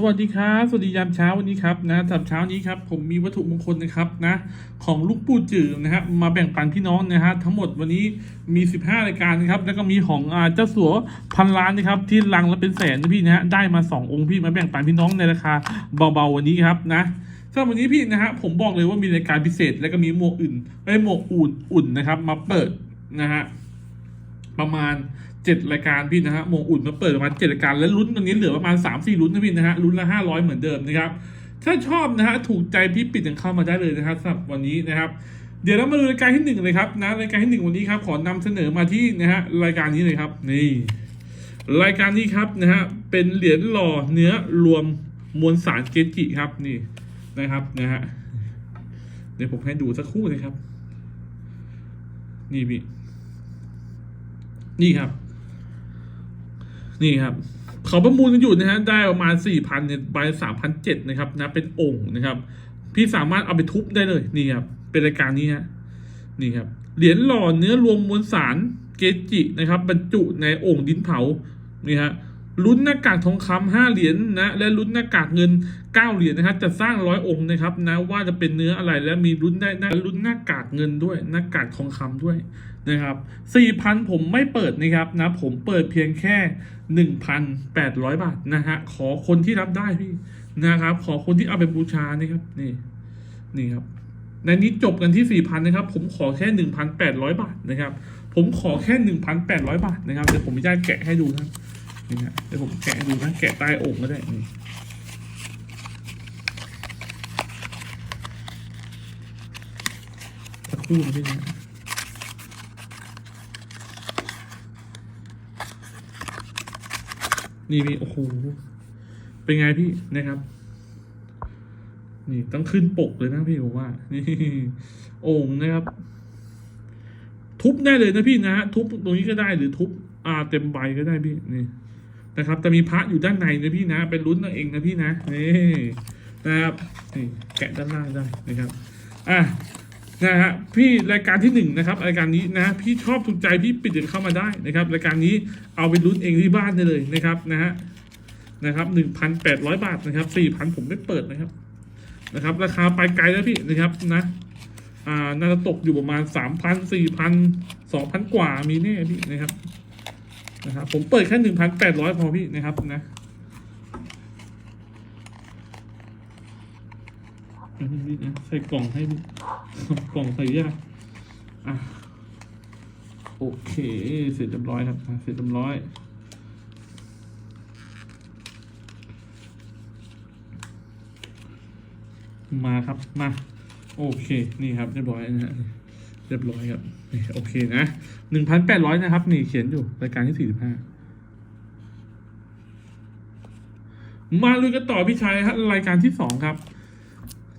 สวัสดีครับ สวัสดียามเช้าวันนี้ครับนะสำหรับเช้านี้ครับผมมีวัตถุมงคลนะครับนะของลูกปู่จือนะครับมาแบ่งปันพี่น้องนะฮะทั้งหมดวันนี้มี 15 รายการนะครับแล้วก็มีของอ่าเจ้าสัวพันล้านนะครับที่ลังละเป็นแสนนะพี่นะฮะได้มา 2 องค์พี่มาแบ่งปันพี่น้องในราคาเบาๆวันนี้ครับนะสำหรับวันนี้พี่นะฮะผมบอกเลยว่ามีรายการพิเศษ แล้วก็มีหมวกอื่นไม่หมวกอุ่นอุ่นนะครับมาเปิดนะฮะประมาณ เจ็ดรายการพี่นะฮะโมงอุ่นมาเปิดประมาณเจ็ดรายการแล้วลุ้นตรงนี้เหลือประมาณสามสี่ลุ้นนะพี่นะฮะลุ้นละห้าร้อยเหมือนเดิมนะครับถ้าชอบนะฮะถูกใจพี่ปิดยังเข้ามาได้เลยนะครับสำหรับวันนี้นะครับเดี๋ยวเรามาดูรายการที่หนึ่งเลยครับนะรายการที่หนึ่งวันนี้ครับขอนำเสนอมาที่นะฮะรายการนี้เลยครับนี่รายการนี้ครับนะฮะเป็นเหรียญหล่อเนื้อรวมมวลสารเกจิครับนี่นะครับนะฮะเดี๋ยวผมให้ดูสักครู่นะครับ นี่พี่นี่ครับ นี่ครับเขาประมูลกันอยู่นะฮะได้ประมาณสี่พันเนี่ยใบสามพันเจ็ดนะครับนะเป็นองค์นะครับ พี่สามารถเอาไปทุบได้เลยนี่ครับเป็นรายการนี้ฮะนี่ครับเหรียญหล่อเนื้อรวมมวลสารเกจินะครับ บรรจุในโอ่งดินเผานี่ฮะ ลุ้นหน้ากากทองคำห้าเหรียญนะ และลุ้นหน้ากากเงินเก้าเหรียญนะครับจะสร้างร้อยองค์นะครับนะว่าจะเป็นเนื้ออะไรและมีลุ้นได้นะลุ้นหน้ากากเงินด้วย หน้ากากทองคำด้วยนะครับสี่พันผมไม่เปิดนะครับนะผมเปิดเพียงแค่หนึ่งพันแปดร้อยบาทนะฮะขอคนที่รับได้พี่นะครับ ขอคนที่เอาไปบูชานี่ครับนี่นี่ครับในนี้จบกันที่สี่พันนะครับ ผมขอแค่หนึ่งพันแปดร้อยบาทนะครับ ผมขอแค่หนึ่งพันแปดร้อยบาทนะครับเดี๋ยวผมจะแกะให้ดูนะ นี่ฮะเดี๋ยวผมแกะดูนะแกะใต้อ่งก็ได้นี่สักครู่นะพี่นะนี่พี่โอ้โหเป็นไงพี่นะครับ นี่ต้องขึ้นปกเลยนะพี่ผมว่า นี่โอ่งนะครับ ทุบได้เลยนะพี่นะฮะทุบตรงนี้ก็ได้หรือทุบ อ่าเต็มใบก็ได้พี่นี่ นะครับแต่มีพระอยู่ด้านในนะพี่นะเป็นลุ้นเอาเองนะพี่นะนี่นะครับนี่แกะด้านล่างได้นะครับอะนะฮะพี่รายการที่หนึ่งนะครับรายการนี้นะพี่ชอบถูกใจพี่ปิดเดินเข้ามาได้นะครับ รายการนี้เอาไปลุ้นเองที่บ้านได้เลยนะครับนะฮะนะครับหนึ่งพันแปดร้อยบาทนะครับสี่พันผมไม่เปิดนะครับนะครับ ราคาไปไกลแล้วพี่นะครับนะอ่าน่าจะตกอยู่ประมาณสามพันสี่พันสองพันกว่ามีแน่พี่นะครับ นะครับผมเปิดแค่หนึ่งพันแปดร้อยพอพี่นะครับนะใส่กล่องให้กล่องใส่ยากอะโอเค เสร็จเรียบร้อยครับ เสร็จเรียบร้อยมาครับ มา โอเค นี่ครับเรียบร้อยนะฮะ เรียบร้อยครับนี่โอเคนะหนึ่งพันแปดร้อยนะครับ นี่เขียนอยู่รายการที่สี่สิบห้ามาลุยกันต่อพี่ชายครับรายการที่สองครับ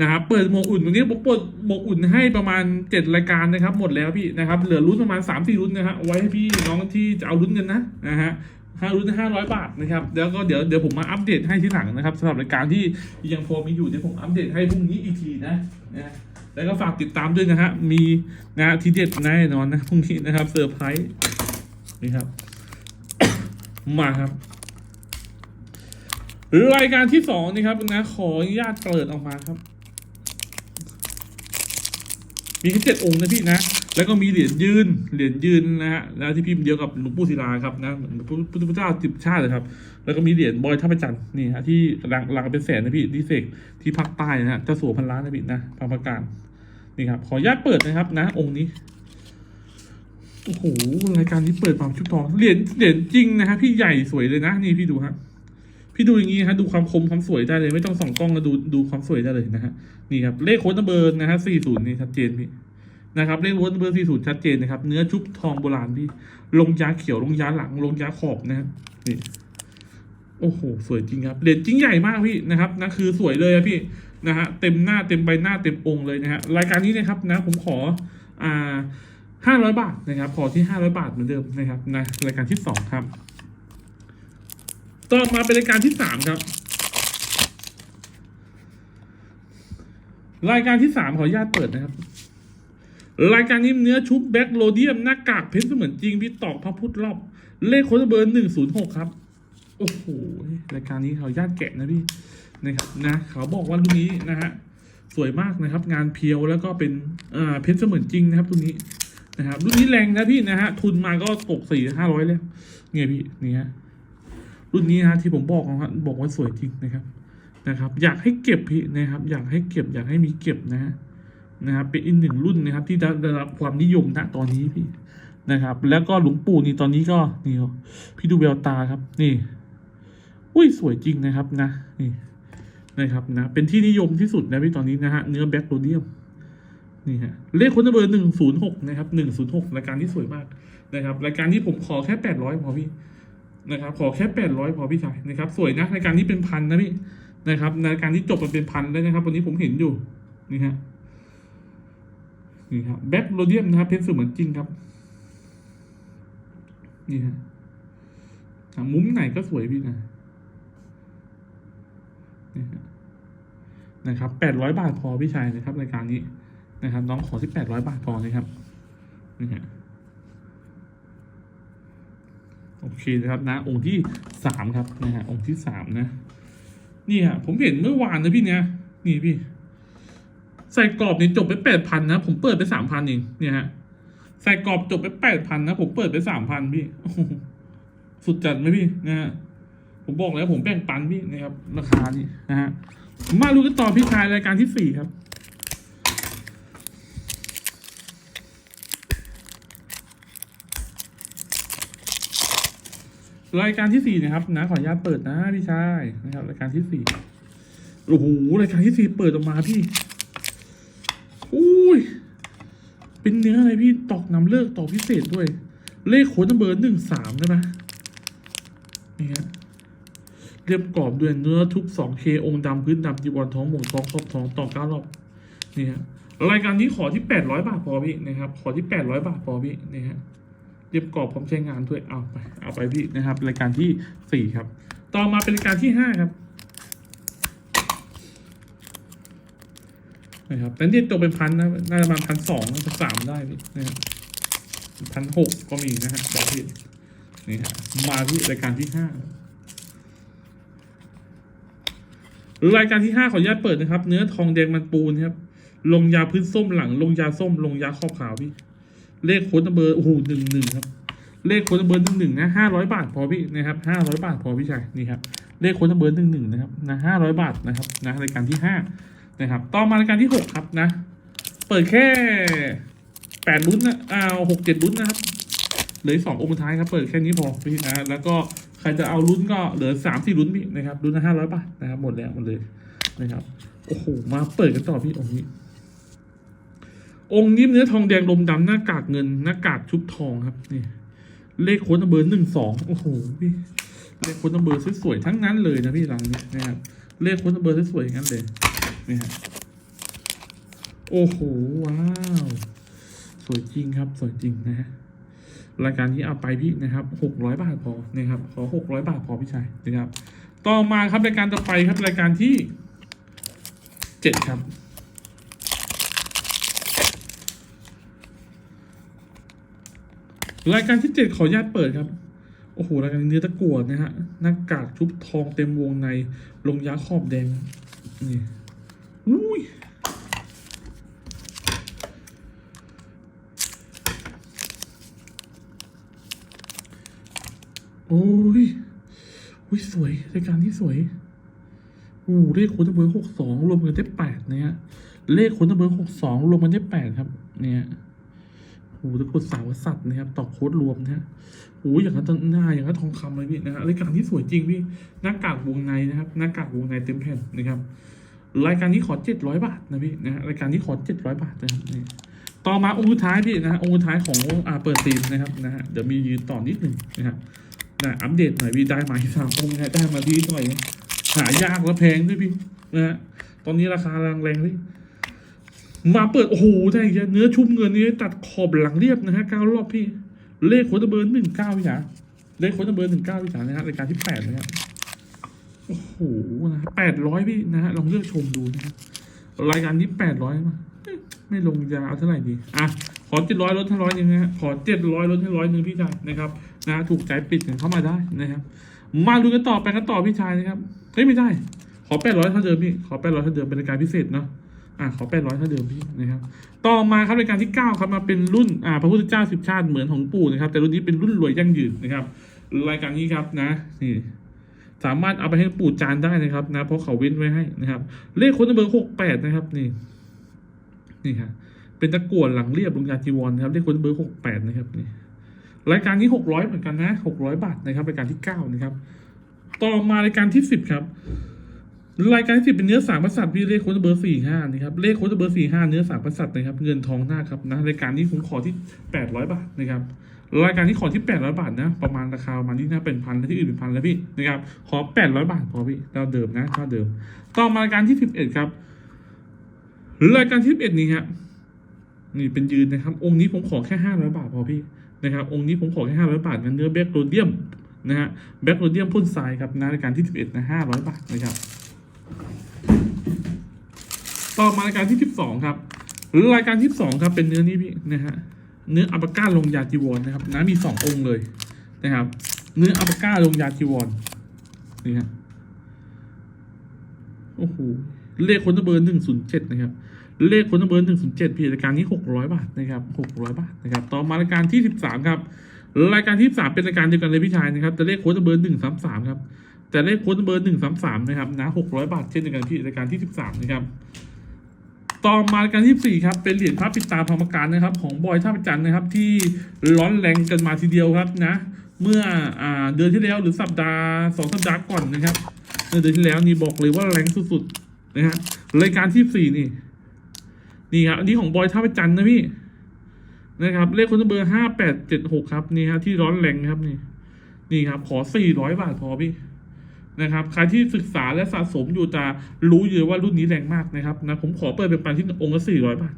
นะครับเปิดหมวกอุ่นตรงนี้ผมเปิดหมวกอุ่นให้ประมาณเจ็ดรายการนะครับ หมดแล้วพี่นะครับ เหลือรุ่นประมาณสามสี่รุ่นนะฮะไว้ให้พี่น้องที่จะเอารุ่นกันนะนะฮะห้ารุ่นห้าร้อยบาทนะครับแล้วก็เดี๋ยวเดี๋ยวผมมาอัปเดตให้ที่หลังนะครับสำหรับรายการที่ยังพอมีอยู่เดี๋ยวผมอัปเดตให้พรุ่งนี้อีกทีนะนะ แล้วก็ฝากติดตามด้วยนะฮะ มีนะทีเด็ดแน่นอนนะพรุ่งนี้นะครับเซอร์ไพรส์นี่ครับ มาครับรายการที่สองนี่ครับนะขออนุญาตเปิดออกมาครับ มีแค่เจ็ดองค์นะพี่นะ แล้วก็มีเหรียญยืน เหรียญยืนนะฮะ แล้วที่พิมพ์เดียวกับหลวงปู่ศิลาครับนะหลวงปู่พุทธเจ้าสิบชาติเลยครับ แล้วก็มีเหรียญบอยท่าประจันนี่ฮะที่รังรังเป็นแสนนะพี่ที่เสกที่ภาคใต้นะฮะเจ้าสัวพันล้านนะพี่นะพังประการนี่ครับ ขออนุญาตเปิดนะครับ นะ องค์นี้โอ้โหรายการนี้เปิดมามชุดทองเหรียญเหรียญจริงนะฮะพี่ใหญ่สวยเลยนะ นี่พี่ดูฮะ พี่ดูอย่างนี้ฮะดูความคมความสวยได้เลย ไม่ต้องส่องกล้องแล้วดูดูความสวยได้เลยนะฮะนี่ครับเลขโค้ดนัมเบอร์นะฮะสี่ศูนย์นี่ชัดเจนพี่นะครับเลขโค้ดเบอร์สี่ศูนย์ชัดเจนนะครับ เนื้อชุบทองโบราณพี่ลงยาเขียวลงยาหลังลงยาขอบนะฮะนี่โอ้โหสวยจริงครับเหรียญจริงใหญ่มากพี่นะครับนะคือสวยเลยอะพี่นะฮะเต็มหน้าเต็มใบหน้าเต็มองค์เลยนะฮะรายการนี้นะครับนะผมขออ่าห้าร้อยบาทนะครับขอที่ห้าร้อยบาทเหมือนเดิมนะครับนะรายการที่สองครับ ต่อมาเป็นรายการที่สามครับ รายการที่สามขออนุญาตเปิดนะครับ รายการนี้เนื้อชุบแบ็กโลเดียมหน้ากากเพชรเสมือนจริงพี่ตอกพระพุทธรอบ เลขโค้ดเบอร์หนึ่งศูนย์หกครับ โอ้โหรายการนี้เขาญาติแกะนะพี่นะครับนะเขาบอกว่ารุ่นนี้นะฮะสวยมากนะครับ งานเพียวแล้วก็เป็นอ่าเพชรเสมือนจริงนะครับรุ่นนี้นะครับรุ่นนี้แรงนะพี่นะฮะทุนมาก็ตกสี่ห้าร้อยแล้วเนี่ยพี่นี่ฮะ รุ่นนี้นะที่ผมบอกนะครับบอกว่าสวยจริงนะครับนะครับ อยากให้เก็บพี่นะครับ อยากให้เก็บอยากให้มีเก็บนะฮะนะครับเป็นอีกหนึ่งรุ่นนะครับ ที่ได้รับความนิยมณตอนนี้พี่นะครับ แล้วก็หลวงปู่นี่ตอนนี้ก็นี่ครับพี่ดูแววตาครับ นี่อุ้ยสวยจริงนะครับนะนี่นะครับนะเป็นที่นิยมที่สุดนะพี่ตอนนี้นะฮะเนื้อแบ็คโรเดียมนี่ฮะเลขคนเบอร์หนึ่งศูนย์หกนะครับหนึ่งศูนย์หกรายการที่สวยมากนะครับ รายการที่ผมขอแค่แปดร้อยพอพี่ นะครับขอแค่แปดร้อยพอพี่ชายนะครับสวยนะรายการนี้เป็นพันนะพี่นะครับรายการที่จบมันเป็นพันแล้วนะครับวันนี้ผมเห็นอยู่นี่ฮะนี่ครับแบ็คโรเดียมนะครับเพชรเสมือนจริงครับนี่ฮะอะมุมไหนก็สวยพี่นะนี่ฮะนะครับแปดร้อยบาทพอพี่ชายนะครับรายการนี้นะครับ น้องขอที่แปดร้อยบาทพอนะครับนี่ฮะ โอเคนะครับนะองค์ที่สามครับนะฮะองค์ที่สามนะนี่ฮะผมเห็นเมื่อวานนะพี่เนี่ยนี่พี่ ใส่กรอบนี่จบไปแปดพันนะ ผมเปิดไปสามพันเองเนี่ยฮะใส่กรอบจบไปแปดพันนะผมเปิดไปสามพันพี่สุดจัดไหมพี่นะฮะผมบอกแล้วผมแบ่งปันพี่นะครับราคานี่นะฮะมาดูกันต่อพี่ชายรายการที่สี่ครับ รายการที่สี่นะครับนะขออนุญาตเปิดนะพี่ชายนะครับรายการที่สี่โอ้โหรายการที่สี่เปิดออกมาพี่อุ้ยเป็นเนื้ออะไรพี่ตอกนำเลิกต่อพิเศษด้วย เลขโค้ดนัมเบอร์หนึ่งสามได้ไหมนี่ฮะเรียบกรอบด้วยเนื้อทุก 2K องเค์ดำพื้นดำจีวรท้องหมงท้องครอบท้องต่อเก้ารอบนี่ฮะรายการนี้ขอที่800บาทพอพี่นะครับขอที่800บาทพอพี่นี่ฮะ เรียบกรอบพร้อมใช้งานด้วยเอาไปเอาไปพี่นะครับ รายการที่ 4 ครับ ต่อมาเป็นรายการที่ 5 ครับนะครับแต่นี่ตัวเป็นพันนะน่าจะประมาณพันสองพันสามได้พี่นะครับพันหกก็มีนะฮะบอกพี่นี่ฮะมาที่รายการที่ห้ารายการที่ห้าขออนุญาตเปิดนะครับ เนื้อทองแดงมันปูนครับ ลงยาพื้นส้มหลัง ลงยาส้ม ลงยาครอบขาวพี่ เลขโค้ดนัมเบอร์โอ้โหหนึ่งหนึ่งครับ เลขโค้ดนัมเบอร์หนึ่งหนึ่งนะห้าร้อยบาทพอพี่นะครับห้าร้อยบาทพอพี่ชายนี่ครับเลขโค้ดนัมเบอร์หนึ่งหนึ่งนะครับนะห้าร้อยบาทนะครับนะรายการที่ห้านะครับ ต่อมารายการที่หกครับนะ เปิดแค่แปดลุ้นนะอ้าวหกเจ็ดลุ้นนะครับเหลือสององค์ท้ายครับเปิดแค่นี้พอพี่นะแล้วก็ใครจะเอาลุ้นก็เหลือสามสี่ลุ้นพี่นะครับลุ้นละห้าร้อยบาทนะครับหมดแล้วหมดเลยนะครับโอ้โหมาเปิดกันต่อพี่องค์นี้ องค์นี้เนื้อทองแดงลมดำหน้ากากเงินหน้ากากชุบทองครับนี่เลขโค้ดนัมเบอร์หนึ่งสองโอ้โหพี่เลขโค้ดนัมเบอร์สวยๆทั้งนั้นเลยนะพี่หลังนี้นะครับเลขโค้ดนัมเบอร์สวยๆอย่างนั้นเลยนี่ฮะโอ้โหว้าวสวยจริงครับสวยจริงนะฮะรายการนี้เอาไปพี่นะครับหกร้อยบาทพอนะครับขอหกร้อยบาทพอพี่ชายนะครับ ต่อมาครับรายการต่อไปครับรายการที่เจ็ดครับ รายการที่เจ็ดขออนุญาตเปิดครับ โอ้โห รายการเนื้อตะกั่วนะฮะ หน้ากากชุบทองเต็มวงใน ลงยาขอบแดง นี่อุ้ยโอ้ยอุ้ยสวยรายการที่สวยโอ้เลขโค้ดเบอร์หกสองรวมกันได้แปดนะฮะ เลขโค้ดเบอร์หกสองรวมกันได้แปดครับ เนี่ย โอ้ตะกรุดสาวสัตว์นะครับต่อโค้ดรวมนะฮะโอ้ยอย่างนั้นหน้าอย่างนั้นทองคำเลยพี่นะฮะรายการที่สวยจริงพี่หน้ากากวงในนะครับหน้ากากวงในเต็มแผ่นนะครับ รายการนี้ขอเจ็ดร้อยบาทนะพี่นะฮะรายการนี้ขอเจ็ดร้อยบาทนะครับนี่ต่อมาองค์ท้ายพี่นะฮะองค์ท้ายของอ่าเปิดซีนนะครับนะฮะเดี๋ยวมียืนต่อนิดหนึ่งนะครับนะอัปเดตหน่อยพี่ได้ไหมสามองค์นะได้มาพี่หน่อยหายากและแพงด้วยพี่นะฮะตอนนี้ราคาแรงแรงเลย มาเปิด โอ้โหได้อีกแล้วเนื้อชุ่มเงินนี่ตัดขอบหลังเรียบนะฮะเก้ารอบพี่ เลขโค้ดเบอร์หนึ่งเก้าพี่จ๋าเลขโค้ดเบอร์หนึ่งเก้าพี่จ๋านะฮะรายการที่แปดนะครับโอ้โหนะแปดร้อยพี่นะฮะลองเลือกชมดูนะฮะรายการที่แปดร้อยมาไม่ลงยาเอาเท่าไหร่ดีอะขอเจ็ดร้อยลดให้ร้อยหนึ่งนะฮะขอเจ็ดร้อยลดให้ร้อยหนึ่งพี่จ๋านะครับนะถูกใจปิดกันเข้ามาได้นะครับ มาดูกันต่อไปกันต่อพี่ชายนะครับเฮ้ยไม่ได้ขอแปดร้อยเท่าเดิมพี่ขอแปดร้อยเท่าเดิมเป็นรายการพิเศษเนาะ อ่าขอแปดร้อยเท่าเดิมพี่นะครับ ต่อมาครับรายการที่เก้าครับมาเป็นรุ่นอ่าพระพุทธเจ้าสิบชาติเหมือนของปู่นะครับ แต่รุ่นนี้เป็นรุ่นรวยยั่งยืนนะครับ รายการนี้ครับนะนี่สามารถเอาไปให้ปู่จานได้นะครับ นะเพราะเขาเว้นไว้ให้นะครับ เลขคนเบอร์หกแปดนะครับนี่นี่ครับเป็นตะกั่วหลังเรียบลงยาจีวรนะครับเลขคนเบอร์หกแปดนะครับนี่รายการนี้หกร้อยเหมือนกันนะหกร้อยบาทนะครับรายการที่เก้านะครับ ต่อมารายการที่สิบครับ รายการที่สิบเป็นเนื้อสามกษัตริย์พี่เลขโค้ดเบอร์สี่ห้านะครับเลขโค้ดเบอร์สี่ห้าเนื้อสามกษัตริย์นะครับเงินทองหน้าครับนะรายการนี้ผมขอที่แปดร้อยบาทนะครับรายการที่ขอที่แปดร้อยบาทนะประมาณราคาประมาณที่น่าเป็นพันและที่อื่นเป็นพันแล้วพี่นะครับขอแปดร้อยบาทพอพี่เท่าเดิมนะเท่าเดิม ต่อมารายการที่สิบเอ็ดครับรายการที่สิบเอ็ดนี่ครับนี่เป็นยืนนะครับ องค์นี้ผมขอแค่ห้าร้อยบาทพอพี่นะครับองค์นี้ผมขอแค่ห้าร้อยบาทงั้นเนื้อแบล็กโรเดียมนะฮะแบล็กโรเดียมพ่นทรายครับนะรายการที่สิบเอ็ดนะห้าร้อยบาทนะครับ ต่อมารายการที่สิบสองครับรายการที่สองครับเป็นเนื้อนี้พี่นะฮะเนื้ออัปก้าลงยาจีวรนะครับนะมีสององค์เลยนะครับ เนื้ออัปก้าลงยาจีวรนี่ฮะโอ้โหเลขคนเบอร์หนึ่งศูนย์เจ็ดนะครับ เลขคนเบอร์หนึ่งศูนย์เจ็ดพี่รายการนี้หกร้อยบาทนะครับหกร้อยบาทนะครับ ต่อมารายการที่สิบสามครับ รายการที่สามเป็นรายการเดียวกันเลยพี่ชายนะครับ แต่เลขโค้ดเบอร์หนึ่งสามสามครับ แต่เลขโค้ดเบอร์หนึ่งสามสามนะครับนะหกร้อยบาทเช่นเดียวกันพี่รายการที่สิบสามนะครับ ต่อมาการที่สี่ครับเป็นเหรียญพระปิดตาพรมการนะครับ ของบอยท่าประจันทร์นะครับที่ร้อนแรงกันมาทีเดียวครับนะเมื่ออเดือนที่แล้วหรือสัปดาห์สองสัปดาห์ก่อนนะครับเมื่อเดือนที่แล้วนี่บอกเลยว่าแรงสุดๆนะฮะรายการที่สี่นี่ นี่ครับอันนี้ของบอยท่าประจันทร์นะพี่นะครับ เลขคนเบอร์ห้าแปดเจ็ดหกครับนี่ฮะที่ร้อนแรงครับนี่ นี่ครับ ขอสี่ร้อยบาทพอพี่ นะครับใครที่ศึกษาและสะสมอยู่จะรู้อยู่ว่ารุ่นนี้แรงมากนะครับนะผมขอเปิดเป็นปันที่องค์ละสี่ร้อยบาท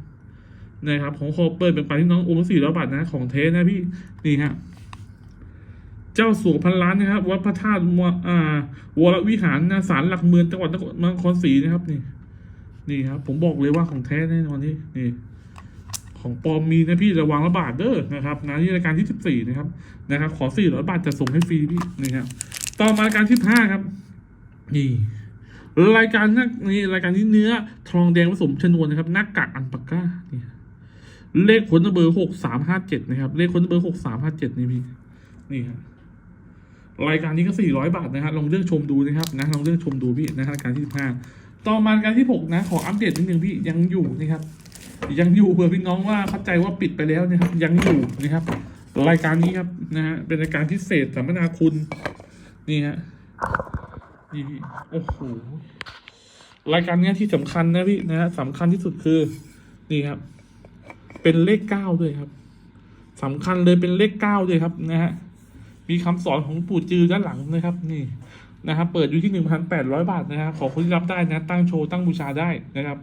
นะครับผมขอเปิดเป็นปันที่น้ององค์ละสี่ร้อยบาทนะของเทสนะพี่นี่ฮะเจ้าสัวพันล้านนะครับ วัดพระธาตุวอ่าวรวิหารนะศาลหลักเมืองจังหวัดนครศรีนะครับนี่ นี่ครับ ผมบอกเลยว่าของแท้แน่นอนนี่นี่ของปลอมมีนะพี่ระวังระบาดเด้อนะครับนะนี่รายการที่สิบสี่นะครับนะครับ ขอสี่ร้อยบาทจะส่งให้ฟรีพี่นี่ครับ ต่อมารายการที่ห้าครับ นี่ รายการนักนี่รายการที่เนื้อ ทองแดงผสมชนวนนะครับหน้ากากอันปาก้าเนี่ยเลขคนเบอร์หกสามห้าเจ็ดนะครับ เลขคนเบอร์หกสามห้าเจ็ดนี่พี่นี่ครับรายการนี้ก็สี่ร้อยบาทนะครับลองเลือกชมดูนะครับนะลองเลือกชมดูพี่นะรายการที่สิบห้าต่อมารายการที่หกนะ ขออัปเดตนิดนึงพี่ยังอยู่นะครับ ยังอยู่เผื่อพี่น้องว่าเข้าใจว่าปิดไปแล้วนะครับ ยังอยู่นะครับ รายการนี้ครับนะฮะเป็นรายการพิเศษสัมมนาคุณ นี่ฮะนี่พี่โอ้โหรายการเนี้ยที่สำคัญนะพี่นะฮะสำคัญที่สุดคือ นี่ครับ เป็นเลขเก้าด้วยครับสำคัญเลยเป็นเลขเก้าด้วยครับนะฮะมีคำสอนของปู่จือด้านหลังนะครับ นี่นะครับเปิดอยู่ที่หนึ่งพันแปดร้อยบาทนะครับขอคนที่รับได้นะ ตั้งโชว์ตั้งบูชาได้นะครับ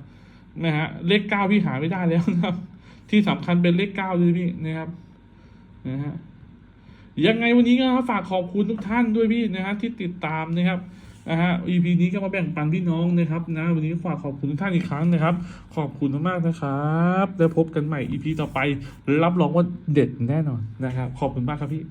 นะฮะเลขเก้าพี่หาไม่ได้แล้วนะครับ ที่สำคัญเป็นเลขเก้าด้วยพี่นะครับนะฮะ ยังไงวันนี้ก็ฝากขอบคุณทุกท่านด้วยพี่นะฮะที่ติดตามนะครับนะฮะ EP นี้ก็มาแบ่งปันพี่น้องนะครับนะวันนี้ฝากขอบคุณทุกท่านอีกครั้งนะครับ ขอบคุณมากๆนะครับแล้วพบกันใหม่ EP ต่อไป รับรองว่าเด็ดแน่นอนนะครับ ขอบคุณมากครับพี่